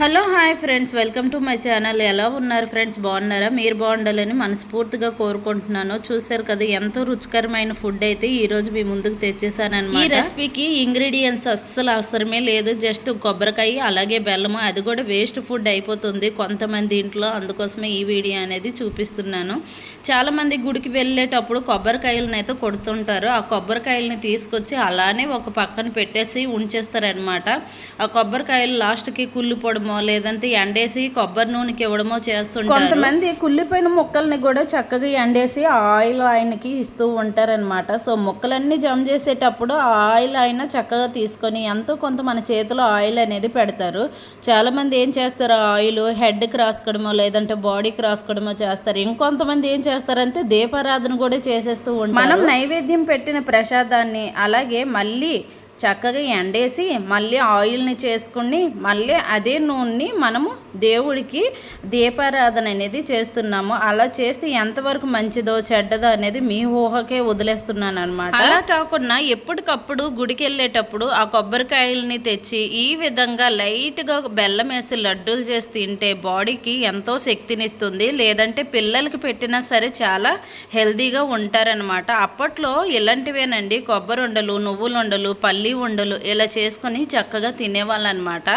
Hello hi friends. Welcome to my channel. ఎలా ఉన్నారు friends? బాగున్నారా? మీరు బాగుండాలని మనస్ఫూర్తిగా కోరుకుంటున్నాను. చూసారు కదా ఎంతో రుచికరమైన ఫుడ్ అయితే ఈరోజు మీ ముందుకు తెచ్చేసాను ఈ రెసిపీకి ఇంగ్రీడియంట్స్ అస్సలు అవసరమే లేదు. జస్ట్ కొబ్బరికాయ అలాగే బెల్లము అది కూడా వేస్ట్ ఫుడ్ అయిపోతుంది. కొంతమంది ఇంట్లో అందుకోసమే ఈ వీడియో అనేది చూపిస్తున్నాను. చాలా మంది గుడికి వెళ్ళేటప్పుడు కొబ్బరికాయలను అయితే కొడుతుంటారు. ఆ కొబ్బరికాయలని తీసుకొచ్చి అలానే ఒక పక్కన పెట్టేసి ఉంచేస్తారనమాట ఆ కొబ్బరికాయలు లాస్ట్కి కుళ్ళిపోవడమో లేదంటే ఎండేసి కొబ్బరి నూనెకి ఇవ్వడమో చేస్తుంటారు. కొంతమంది కుళ్ళిపోయిన ముక్కల్ని కూడా చక్కగా ఎండేసి ఆయిల్ ఆయనకి ఇస్తూ ఉంటారనమాట సో ముక్కలన్నీ జమ చేసేటప్పుడు ఆ ఆయిల్ ఆయన చక్కగా తీసుకొని ఎంతో కొంత మన చేతిలో ఆయిల్ అనేది పెడతారు. చాలా మంది ఏం చేస్తారు? ఆయిల్ హెడ్కి రాసుకోవడమో లేదంటే బాడీకి రాసుకోవడమో చేస్తారు. ఇంకొంతమంది ఏం చేస్తారంటే దీపారాధన కూడా చేసేస్తూ ఉంటారు. మనం నైవేద్యం పెట్టిన ప్రసాదాన్ని అలాగే మళ్ళీ చక్కగా ఎండేసి మళ్ళీ ఆయిల్ని చేసుకుని మళ్ళీ అదే నూనెని మనము దేవుడికి దీపారాధన అనేది చేస్తున్నాము. అలా చేస్తే ఎంతవరకు మంచిదో చెడ్డదో అనేది మీ ఊహకే వదిలేస్తున్నాను అనమాట అలా కాకుండా ఎప్పటికప్పుడు గుడికి వెళ్ళేటప్పుడు ఆ కొబ్బరికాయలని తెచ్చి ఈ విధంగా లైట్గా బెల్లం వేసి లడ్డూలు చేసి తింటే బాడీకి ఎంతో శక్తినిస్తుంది. లేదంటే పిల్లలకి పెట్టినా సరే చాలా హెల్దీగా ఉంటారనమాట అప్పట్లో ఇలాంటివేనండి. కొబ్బరి ఉండలు నువ్వులు ఉండలు పల్లి ఉండలు ఇలా చేసుకొని చక్కగా తినేవాళ్ళనమాట.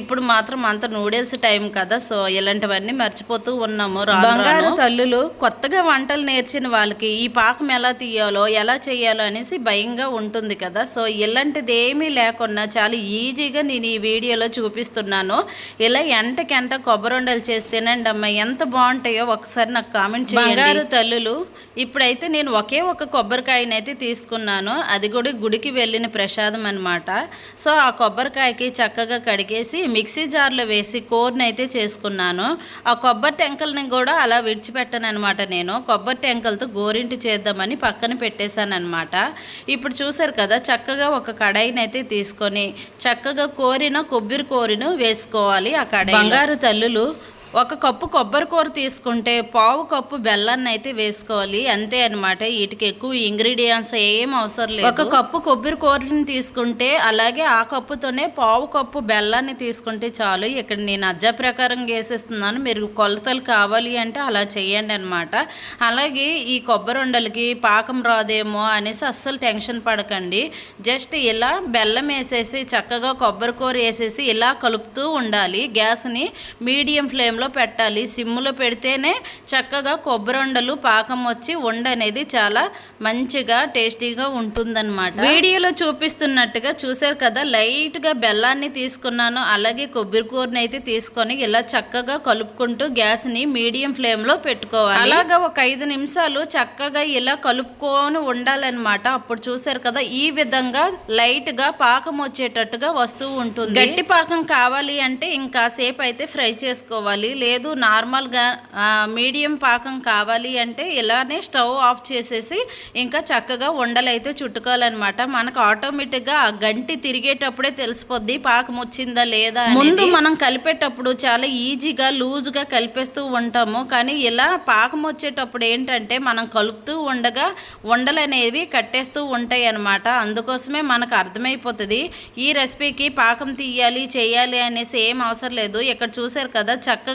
ఇప్పుడు మాత్రం అంత నూడిల్స్ టైం కదా సో ఇలాంటివన్నీ మర్చిపోతూ ఉన్నాము బంగారు తల్లులు కొత్తగా వంటలు నేర్చిన వాళ్ళకి ఈ పాకం ఎలా తీయాలో ఎలా చేయాలో అనేసి భయంగా ఉంటుంది కదా. సో ఇలాంటిది ఏమీ లేకుండా చాలా ఈజీగా నేను ఈ వీడియోలో చూపిస్తున్నాను. ఇలా ఎంటకెంట కొబ్బరి ఉండలు చేసి తినండి అమ్మ ఎంత బాగుంటాయో ఒకసారి నాకు కామెంట్ చేయండి. బంగారు తల్లులు ఇప్పుడైతే నేను ఒకే ఒక కొబ్బరికాయని అయితే తీసుకున్నాను. అది కూడా గుడికి వెళ్ళిన ప్రసాదం అనమాట సో ఆ కొబ్బరికాయకి చక్కగా కడిగేసి మిక్సీ జార్లో వేసి కోర్ని అయితే చేసుకున్నాను. ఆ కొబ్బరి టెంకల్ని కూడా అలా విడిచిపెట్టాను అనమాట నేను. కొబ్బరి టెంకలతో గోరింటి చేద్దామని పక్కన పెట్టేశాను అనమాట ఇప్పుడు చూసారు కదా చక్కగా ఒక కడాయిని అయితే తీసుకొని చక్కగా కోరిన కొబ్బరి కోరిను వేసుకోవాలి ఆ కడాయి బంగారు తల్లులు ఒక కప్పు కొబ్బరికూర తీసుకుంటే పావు కప్పు బెల్లాన్ని అయితే వేసుకోవాలి. అంతే అనమాట వీటికి ఎక్కువ ఇంగ్రీడియంట్స్ ఏం అవసరం లేదు. ఒక కప్పు కొబ్బరి కూరని తీసుకుంటే అలాగే ఆ కప్పుతోనే పావు కప్పు బెల్లాన్ని తీసుకుంటే చాలు. ఇక్కడ నేను అజ్జా ప్రకారం వేసేస్తున్నాను మీరు కొలతలు కావాలి అంటే అలా చేయండి అనమాట అలాగే ఈ కొబ్బరి ఉండలకి పాకం రాదేమో అనేసి అస్సలు టెన్షన్ పడకండి. జస్ట్ ఇలా బెల్లం వేసేసి చక్కగా కొబ్బరి కూర వేసేసి ఇలా కలుపుతూ ఉండాలి. గ్యాస్ని మీడియం ఫ్లేమ్లో సిమ్లో పెట్టాలి. సిమ్లో పెడితేనే చక్కగా కొబ్బరి ఉండలు పాకం వచ్చి ఉండ అనేది చాలా మంచిగా టేస్టీగా ఉంటుందన్నమాట. వీడియోలో చూపిస్తున్నట్టుగా చూసారు కదా లైట్గా బెల్లాన్ని తీసుకున్నాను అలాగే కొబ్బరి కూరని అయితే తీసుకొని ఇలా చక్కగా కలుపుకుంటూ గ్యాస్ని మీడియం ఫ్లేమ్లో పెట్టుకోవాలి. అలాగా ఒక ఐదు నిమిషాలు చక్కగా ఇలా కలుపుకొని ఉండాలన్నమాట. అప్పుడు చూసారు కదా ఈ విధంగా లైట్గా పాకం వచ్చేటట్టుగా వస్తూ ఉంటుంది. గట్టి పాకం కావాలి అంటే ఇంకా సేపు అయితే ఫ్రై చేసుకోవాలి. లేదు నార్మల్గా మీడియం పాకం కావాలి అంటే ఇలానే స్టవ్ ఆఫ్ చేసేసి ఇంకా చక్కగా ఉండలైతే చుట్టుకోవాలన్నమాట. మనకు ఆటోమేటిక్గా ఆ గంటి తిరిగేటప్పుడే తెలిసిపోద్ది పాకం వచ్చిందా లేదా ముందు మనం కలిపేటప్పుడు చాలా ఈజీగా లూజ్గా కలిపేస్తూ ఉంటాము. కానీ ఇలా పాకం వచ్చేటప్పుడు ఏంటంటే మనం కలుపుతూ ఉండగా ఉండలు అనేవి కట్టేస్తూ ఉంటాయి అన్నమాట అందుకోసమే మనకు అర్థమైపోతుంది ఈ రెసిపీకి పాకం తీయాలి చేయాలి అనేసి ఏం అవసరం లేదు. ఇక్కడ చూసారు కదా చక్కగా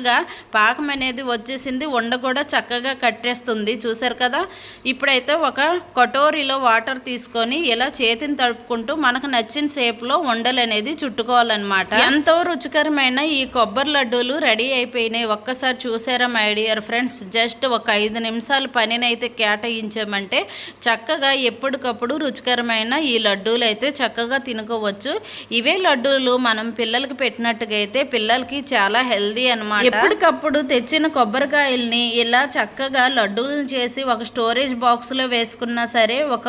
పాకం అనేది వచ్చేసింది ఉండ కూడా చక్కగా కట్టేస్తుంది. చూసారు కదా? ఇప్పుడైతే ఒక కటోరీలో వాటర్ తీసుకొని ఇలా చేతిని తడుపుకుంటూ మనకు నచ్చిన షేప్లో ఉండలు అనేది చుట్టుకోవాలన్నమాట. ఎంతో రుచికరమైన ఈ కొబ్బరి లడ్డూలు రెడీ అయిపోయినాయి. ఒక్కసారి చూసారా మై డియర్ ఫ్రెండ్స్? జస్ట్ ఒక ఐదు నిమిషాల పనినైతే కేటాయించామంటే చక్కగా ఎప్పటికప్పుడు రుచికరమైన ఈ లడ్డూలు అయితే చక్కగా తినుకోవచ్చు. ఇవే లడ్డూలు మనం పిల్లలకి పెట్టినట్టుగా అయితే పిల్లలకి చాలా హెల్దీ అనమాట ఎప్పటికప్పుడు తెచ్చిన కొబ్బరికాయల్ని ఇలా చక్కగా లడ్డూలను చేసి ఒక స్టోరేజ్ బాక్స్లో వేసుకున్నా సరే ఒక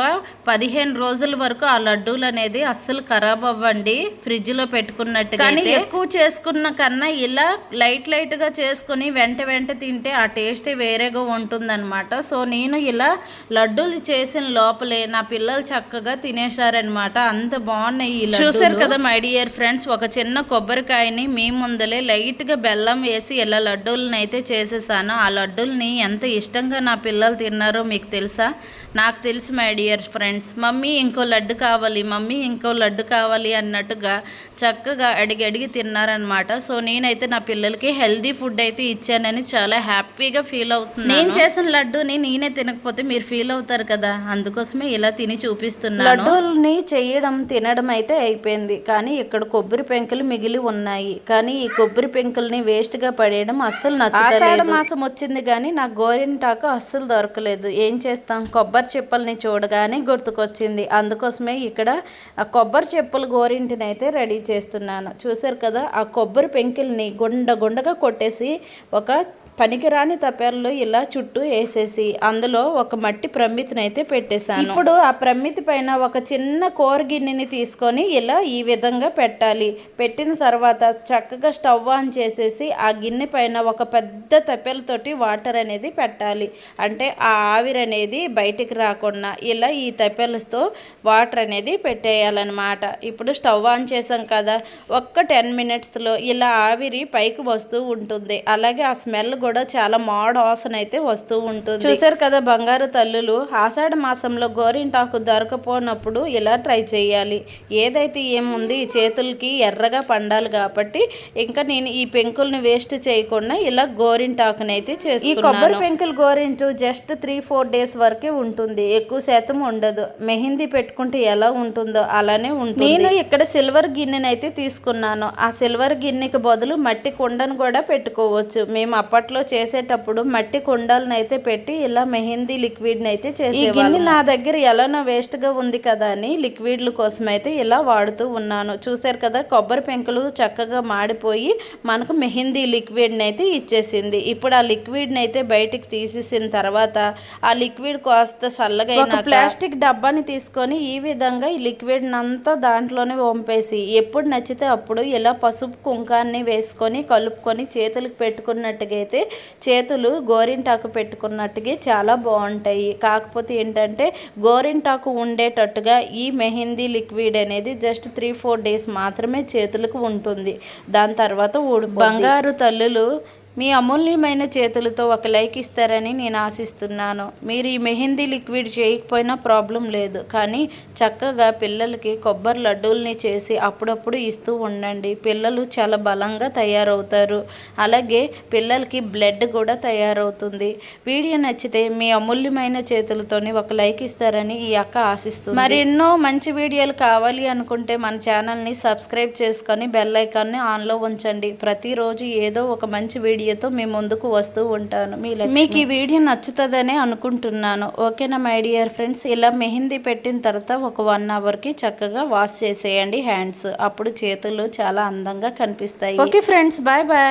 పదిహేను రోజుల వరకు ఆ లడ్డూలు అనేది అస్సలు ఖరాబ్ అవ్వండి. ఫ్రిడ్జ్లో పెట్టుకున్నట్టు కానీ ఎక్కువ చేసుకున్న కన్నా ఇలా లైట్ లైట్గా చేసుకుని వెంట వెంట తింటే ఆ టేస్ట్ వేరేగా ఉంటుందన్నమాట. సో నేను ఇలా లడ్డూలు చేసిన లోపలే నా పిల్లలు చక్కగా తినేశారనమాట అంత బాగున్నాయి చూసారు కదా మై డియర్ ఫ్రెండ్స్? ఒక చిన్న కొబ్బరికాయని మీ ముందలే లైట్గా బెల్లం వేసి చేసి ఇలా లడ్డూలను అయితే చేసేసాను ఆ లడ్డూల్ని ఎంత ఇష్టంగా నా పిల్లలు తిన్నారో మీకు తెలుసా? నాకు తెలుసు మై డియర్ ఫ్రెండ్స్ మమ్మీ ఇంకో లడ్డు కావాలి మమ్మీ ఇంకో లడ్డు కావాలి అన్నట్టుగా చక్కగా అడిగి అడిగి తిన్నారనమాట సో నేనైతే నా పిల్లలకి హెల్దీ ఫుడ్ అయితే ఇచ్చానని చాలా హ్యాపీగా ఫీల్ అవుతున్నాను. నేను చేసిన లడ్డూని నేనే తినకపోతే మీరు ఫీల్ అవుతారు కదా? అందుకోసమే ఇలా తిని చూపిస్తున్నాను. లడ్డూల్ని చేయడం తినడం అయితే అయిపోయింది. కానీ ఇక్కడ కొబ్బరి పెంకులు మిగిలి ఉన్నాయి. కానీ ఈ కొబ్బరి పెంకుల్ని వేస్ట్గా పడేయడం అస్సలు నచ్చలేదు మాసం వచ్చింది కానీ నాకు గోరింటాకు అస్సలు దొరకలేదు. ఏం చేస్తాం? కొబ్బరి చెప్పుల్ని చూడగానే గుర్తుకొచ్చింది. అందుకోసమే ఇక్కడ ఆ కొబ్బరి చెప్పులు గోరింటిని అయితే రెడీ చేస్తున్నాను. చూసారు కదా ఆ కొబ్బరి పెంకుల్ని గుండ గుండగా కొట్టేసి ఒక పనికిరాని తపేర్లు ఇలా చుట్టూ వేసేసి అందులో ఒక మట్టి ప్రమితిని అయితే పెట్టేశాను. ఇప్పుడు ఆ ప్రమితి పైన ఒక చిన్న కూర గిన్నెని తీసుకొని ఇలా ఈ విధంగా పెట్టాలి. పెట్టిన తర్వాత చక్కగా స్టవ్ ఆన్ చేసేసి ఆ గిన్నె పైన ఒక పెద్ద తపెలతోటి వాటర్ అనేది పెట్టాలి. అంటే ఆ ఆవిరి అనేది బయటికి రాకుండా ఇలా ఈ తపెలతో వాటర్ అనేది పెట్టేయాలన్నమాట. ఇప్పుడు స్టవ్ ఆన్ చేసాం కదా ఒక్క టెన్ మినిట్స్లో ఇలా ఆవిరి పైకి వస్తూ ఉంటుంది. అలాగే ఆ స్మెల్ కూడా చాలా మాడ వాసన అయితే వస్తూ ఉంటుంది. చూసారు కదా బంగారు తల్లులు ఆషాఢ మాసంలో గోరింటాకు దొరకపోనప్పుడు ఇలా ట్రై చేయాలి? ఏదైతే ఏముంది చేతులకి ఎర్రగా పండాలి కాబట్టి ఇంకా నేను ఈ పెంకుల్ని వేస్ట్ చేయకుండా ఇలా గోరింటాకుని అయితే చేసి కొబ్బరి పెంకులు గోరింటు జస్ట్ త్రీ ఫోర్ డేస్ వరకే ఉంటుంది. ఎక్కువ శాతం ఉండదు. మెహందీ పెట్టుకుంటే ఎలా ఉంటుందో అలానే ఉంటుంది. నేను ఇక్కడ సిల్వర్ గిన్నెని అయితే తీసుకున్నాను. ఆ సిల్వర్ గిన్నెకి బదులు మట్టి కుండను కూడా పెట్టుకోవచ్చు. మేము అప్పట్లో చేసేటప్పుడు మట్టి కుండాలను అయితే పెట్టి ఇలా మెహందీ లిక్విడ్ని అయితే చేసి గిన్నె నా దగ్గర ఎలానో వేస్ట్గా ఉంది కదా అని లిక్విడ్ల కోసం అయితే ఇలా వాడుతూ ఉన్నాను. చూసారు కదా కొబ్బరి పెంకులు చక్కగా మాడిపోయి మనకు మెహందీ లిక్విడ్ని అయితే ఇచ్చేసింది. ఇప్పుడు ఆ లిక్విడ్ని అయితే బయటికి తీసేసిన తర్వాత ఆ లిక్విడ్ కాస్త చల్లగా ప్లాస్టిక్ డబ్బాని తీసుకొని ఈ విధంగా ఈ లిక్విడ్ అంతా దాంట్లోనే వంపేసి ఎప్పుడు నచ్చితే అప్పుడు ఇలా పసుపు కుంకాన్ని వేసుకొని కలుపుకొని చేతులకు పెట్టుకున్నట్టుగా అయితే చేతులు గోరింటాకు పెట్టుకున్నట్టుగా చాలా బాగుంటాయి. కాకపోతే ఏంటంటే గోరింటాకు ఉండేటట్టుగా ఈ మెహందీ లిక్విడ్ అనేది జస్ట్ త్రీ ఫోర్ డేస్ మాత్రమే చేతులకు ఉంటుంది. దాని తర్వాత ఊడి బంగారు తల్లులు మీ అమూల్యమైన చేతులతో ఒక లైక్ ఇస్తారని నేను ఆశిస్తున్నాను. మీరు ఈ మెహందీ లిక్విడ్ చేయకపోయినా ప్రాబ్లం లేదు. కానీ చక్కగా పిల్లలకి కొబ్బరి లడ్డూల్ని చేసి అప్పుడప్పుడు ఇస్తూ ఉండండి. పిల్లలు చాలా బలంగా తయారవుతారు. అలాగే పిల్లలకి బ్లడ్ కూడా తయారవుతుంది. వీడియో నచ్చితే మీ అమూల్యమైన చేతులతోని ఒక లైక్ ఇస్తారని ఈ అక్క ఆశిస్తుంది. మరి ఎన్నో మంచి వీడియోలు కావాలి అనుకుంటే మన ఛానల్ని సబ్స్క్రైబ్ చేసుకొని బెల్ ఐకాన్ని ఆన్లో ఉంచండి. ప్రతిరోజు ఏదో ఒక మంచి వీడియో వీడియోతో మీ ముందుకు వస్తూ ఉంటాను. మీకు ఈ వీడియో నచ్చుతుందనే అనుకుంటున్నాను. ఓకేనా మై డియర్ ఫ్రెండ్స్? ఇలా మెహందీ పెట్టిన తర్వాత ఒక వన్ అవర్కి చక్కగా వాష్ చేసేయండి హ్యాండ్స్. అప్పుడు చేతులు చాలా అందంగా కనిపిస్తాయి. Okay friends bye bye.